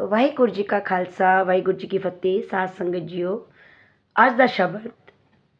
ਵਾਹਿਗੁਰੂ ਜੀ ਕਾ ਖਾਲਸਾ, ਵਾਹਿਗੁਰੂ ਜੀ ਕੀ ਫਤਿਹ, ਸਾਧ ਸੰਗਤ ਜੀਓ। ਅੱਜ ਦਾ ਸ਼ਬਦ,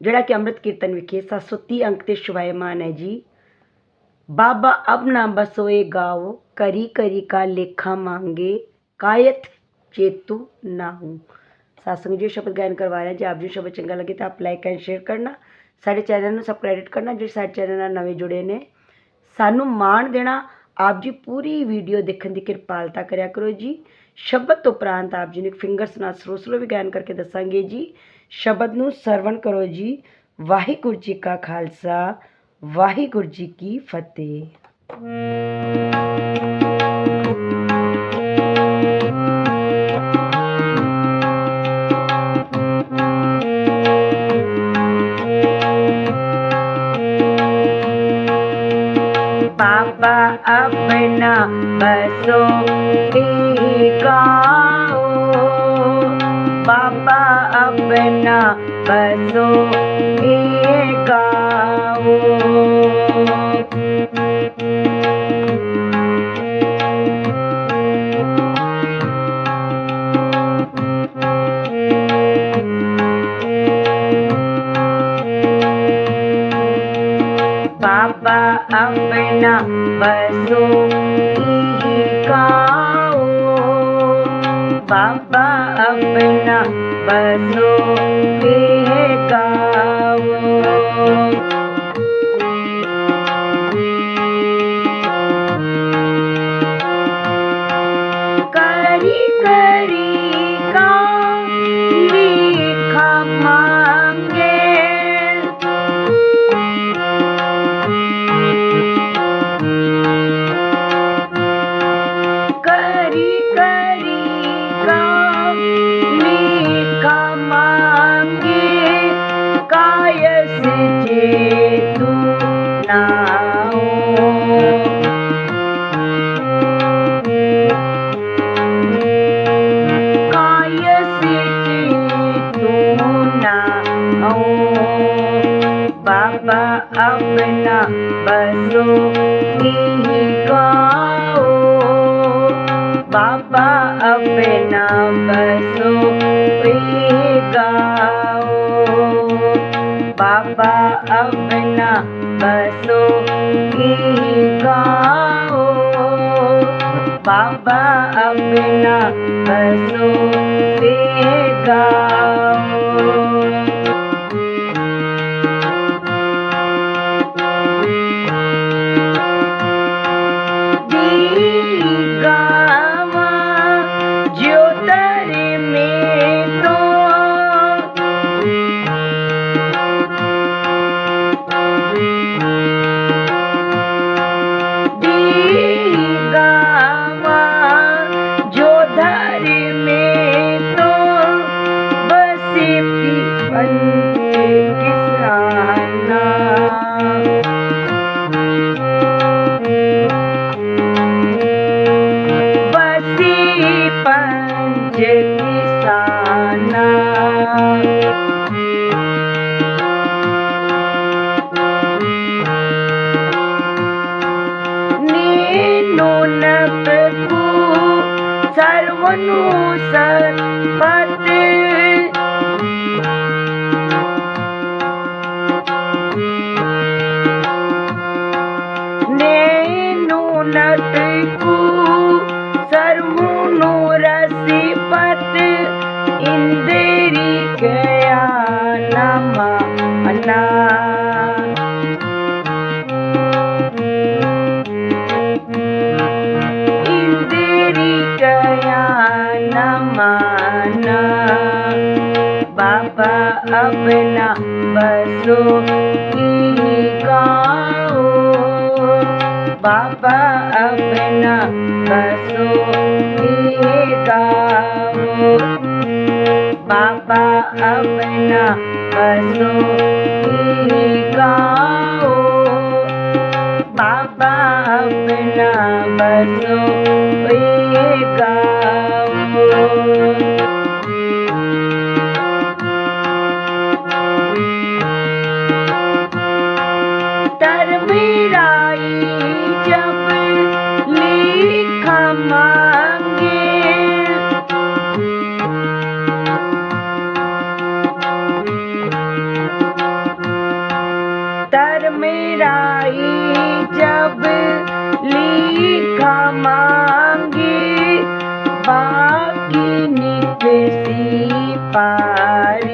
ਜਿਹੜਾ ਕਿ ਅੰਮ੍ਰਿਤ ਕੀਰਤਨ ਵਿਖੇ 730 ਅੰਕ ਤੇ ਸ਼ੁਭਾਇਮਾਨ ਹੈ ਜੀ। ਬਾਬਾ ਅਬ ਨਾ ਬਸੋਏ ਗਾਓ, ਕਰੀ ਕਰੀ ਕਾ ਲੇਖਾ ਮੰਗੇ, ਕਾਇਤ ਚੇਤੂ ਨਾਹੂ। ਸਾਧ ਸੰਗਤ ਜੀ ਸ਼ਬਦ ਗਾਇਨ ਕਰਵਾ ਰਹੇ ਹਾਂ ਜੇ। ਆਪ ਜੀ ਨੂੰ ਸ਼ਬਦ ਚੰਗਾ ਲੱਗੇ ਤਾਂ ਆਪ ਲਾਈਕ ਐਂਡ ਸ਼ੇਅਰ ਕਰਨਾ। ਸਾਡੇ ਚੈਨਲ ਨੂੰ ਸਬਸਕ੍ਰਾਈਬ ਕਰਨਾ, ਜਿਹੜੇ ਸਾਡੇ ਚੈਨਲ ਨਾਲ ਨਵੇਂ ਜੁੜੇ ਨੇ। ਸਾਨੂੰ ਮਾਣ ਦੇਣਾ ਆਪ ਜੀ ਪੂਰੀ ਵੀਡੀਓ ਦੇਖਣ ਦੀ ਕਿਰਪਾਲਤਾ ਕਰਿਆ ਕਰੋ ਜੀ। ਸ਼ਬਦ ਤੋਂ ਉਪਰੰਤ ਆਪ ਜੀ ਨੂੰ ਫਿੰਗਰਸ ਨਾਲ ਸਲੋ ਸਲੋ ਵੀ ਗਾਇਨ ਕਰਕੇ ਦੱਸਾਂਗੇ ਜੀ। ਸ਼ਬਦ ਨੂੰ ਸਰਵਣ ਕਰੋ ਜੀ। ਵਾਹਿਗੁਰੂ ਜੀ ਕਾ ਖਾਲਸਾ। ਵਾਹਿਗੁਰੂ ਜੀ ਕੀ ਫਤਿਹ। बाबा अपना बसो गाओ बाबा अपना बसो गाओ बाबा अपना बसो गाओ। बाबा अपना बसो गाओ। Papa, ang binabaso ni ikaw Papa, ang binabaso ni ikaw Papa, ang binabaso ni ikaw Papa, ang binabaso ni ikaw સર્વનું સર્વ अपना बसो गाओ बाबा अपना बसो गाओ बाबा अपना बसो गाओ बाबा अपना बसो गाओ गहराई जब लिखा मांगी बाकी निकसी पारी।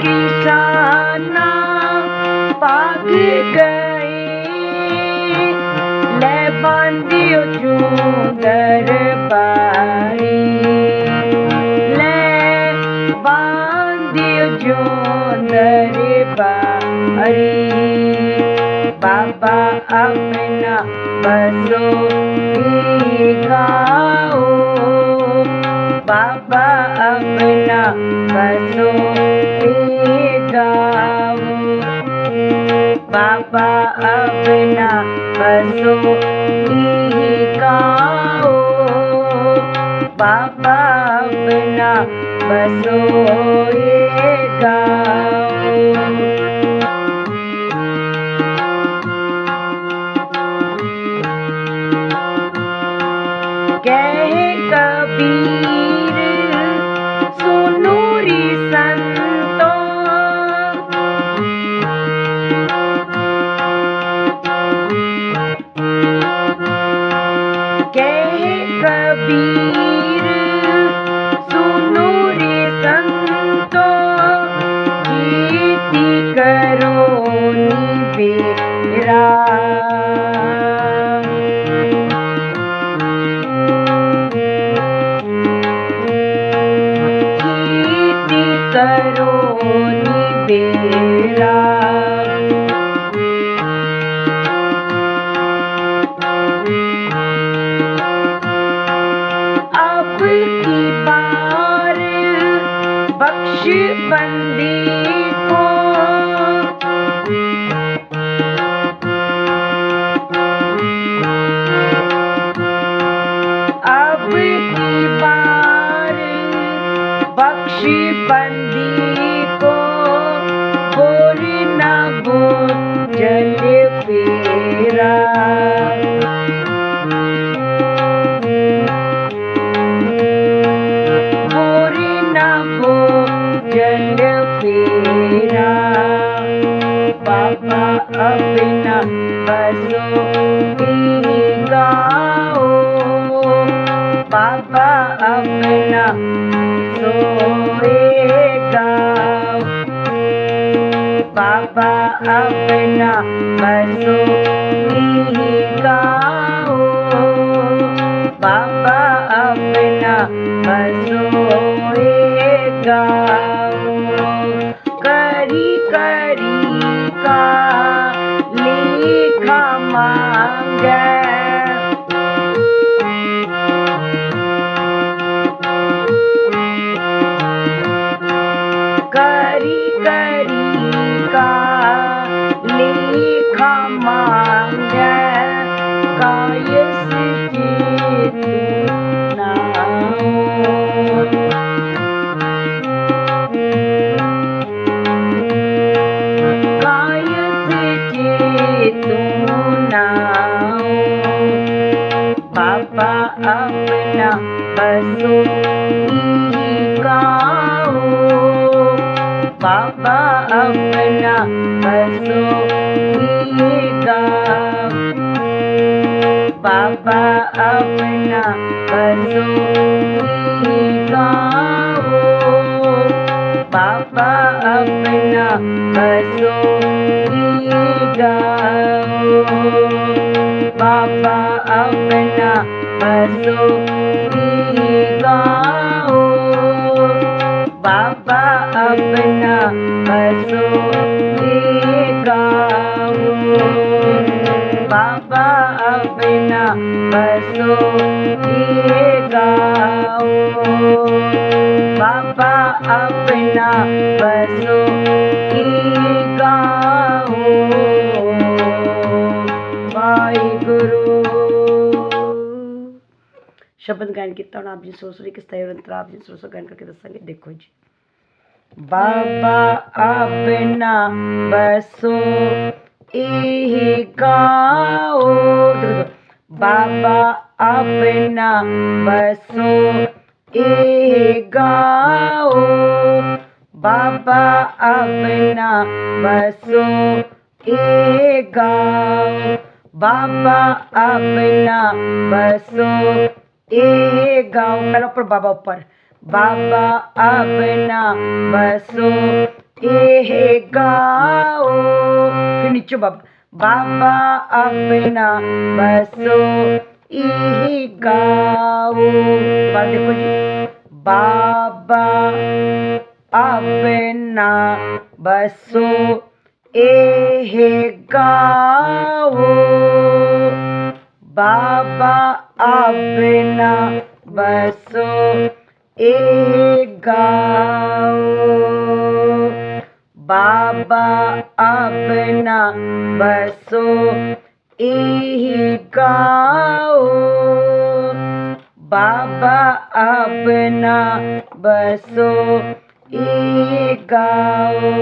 किसाना पाग गए ले बांधियो चूंदर पारी ले बांधियो चूंदर पारी बाबा अपना बसो गाओ बाबा अपना बसो गाओ बाबा अपना बसो गाओ बाबा अपना बसो गाओ gate the beat. अपना बसो गाओ बाबा अपना बसोए गाओ Baba amena basohika Baba amena basohika Baba amena basohika Baba amena basohika Baba amena बाबा अपना बसो गाओ बाबा अपना बसो गाओ बाबा अपना बसो गाओ वाहिगुरु ਸ਼ਬਦ ਗਾਇਨ ਕੀਤਾ ਹੁਣ ਆਪ ਜੀ ਸੋਚ ਰਹੀ ਕਿਸ ਤਰ੍ਹਾਂ ਅੰਤਰ ਆਪ ਜੀ ਸੋਚ ਗਾਇਨ ਕਰਕੇ ਦੱਸਾਂਗੇ ਦੇਖੋ ਜੀ बाबा अपना बसो एही गाओ बाबा अपना बसो एही गाओ। बाबा अपना बसो ए गाओ। बाबा अपना बसो ए गाओ। पहले ऊपर, बाबा ऊपर। बाबा अपना बसो ये गाओ। फिर नीचे बाबा बाबा अपना बसो ये गाओ। बात देखो जी, बाबा अपना बसो ये गाओ। बाबा अपना बसो एक गाओ बाबा अपना बसो यही गाओ बाबा अपना बसो यही गाओ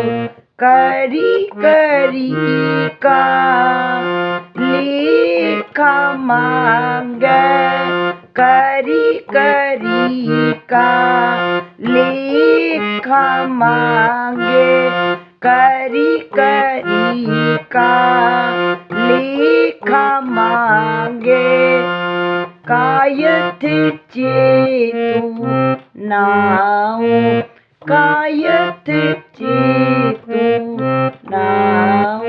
करी करी का लिखा मांग। करी करी का लिखा मांगे। करी करी का लिखा मांगे। कायथ चेतु नाऊ, कायथ चेतु नाऊ।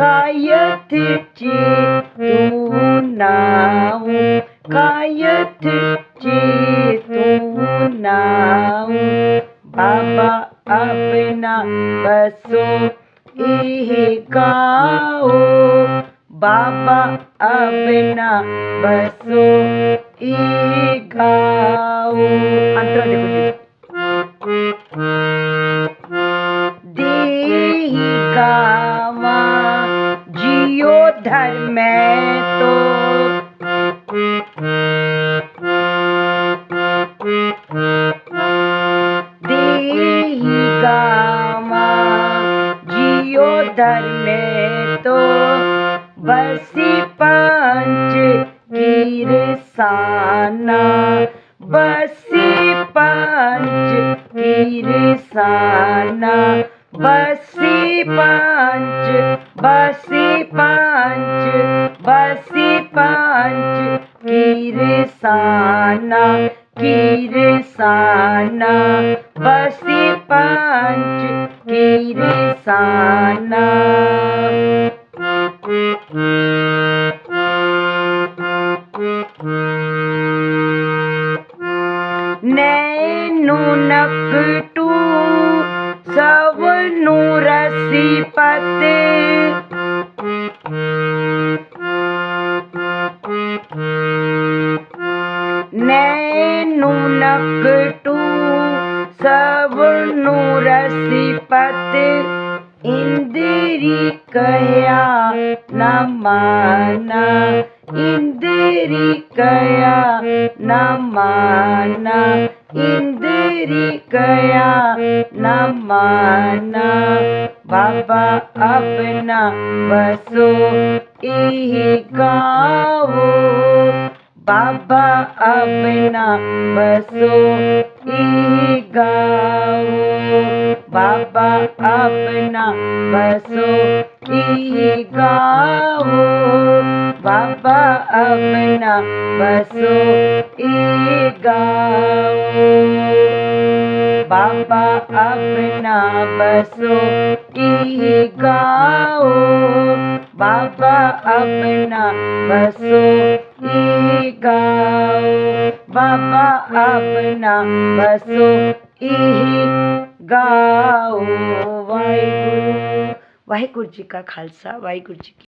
कायथ धर तो देही गामा जियो धर्म तो बसी पंच की बसी पंच की बसी पंच बसि पञ्च बसि पञ्च किरसाना बसि पञ्च किरसाना। नैनुनक टू സിപത്തെ नैनुनकटु सबनुरसिपत इन्दिरि कया नमाना इन्दिरि कया नमाना इन्दिरि कया नमाना बाबा अपना बसो, इही गाओ। बाबा अपना बसो, इही गाओ। बाबा अपना बसो, इही गाओ। बाबा अपना बसो, इही गाओ। बाबा अपना बसो की गाओ बाबा अपना बसो ई गाओ बाबा अपना बसो ई गाओ वाहिगुरु। वाहिगुरु जी का खालसा, वाहिगुरु जी की